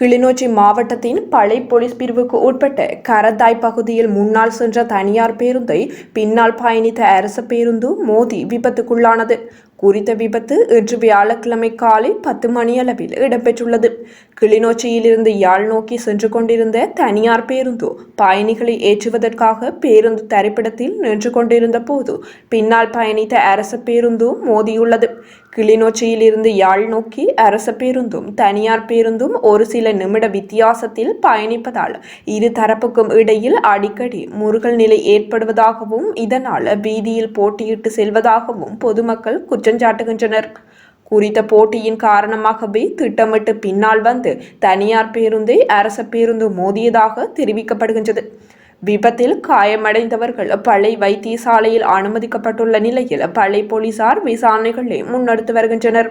கிளிநொச்சி மாவட்டத்தின் பழை போலீஸ் பிரிவுக்கு உட்பட்ட கரத்தாய் பகுதியில் முன்னால் சென்ற தனியார் பேருந்தை பின்னால் பயணித்த அரசு பேருந்து மோதி விபத்துக்குள்ளானது. குறித்த விபத்து இன்று வியாழக்கிழமை காலை பத்து மணியளவில் இடம்பெற்றுள்ளது. கிளிநொச்சியிலிருந்து யாழ் நோக்கி சென்று கொண்டிருந்த தனியார் பேருந்து பயணிகளை ஏற்றுவதற்காக பேருந்து தரிப்பிடத்தில் நின்று கொண்டிருந்த போது பின்னால் பயணித்த அரச பேருந்து மோதியுள்ளது. கிளிநொச்சியிலிருந்து யாழ் நோக்கி அரசு பேருந்தும் தனியார் பேருந்தும் ஒரு சில நிமிட வித்தியாசத்தில் பயணிப்பதால் இரு தரப்புக்கும் இடையில் அடிக்கடி முருகல் நிலை ஏற்படுவதாகவும் இதனால் பீதியில் போட்டியிட்டு செல்வதாகவும் பொதுமக்கள் குற்றஞ்சாட்டுகின்றனர் குறித்த போட்டியின் காரணமாகவே திட்டமிட்டு பின்னால் வந்து தனியார் பேருந்தை அரச பேருந்து மோதியதாக தெரிவிக்கப்படுகின்றது. விபத்தில் காயமடைந்தவர்கள் பளை வைத்தியசாலையில் அனுமதிக்கப்பட்டுள்ள நிலையில் பளை போலீசார் விசாரணைகளை முன்னெடுத்து வருகின்றனர்.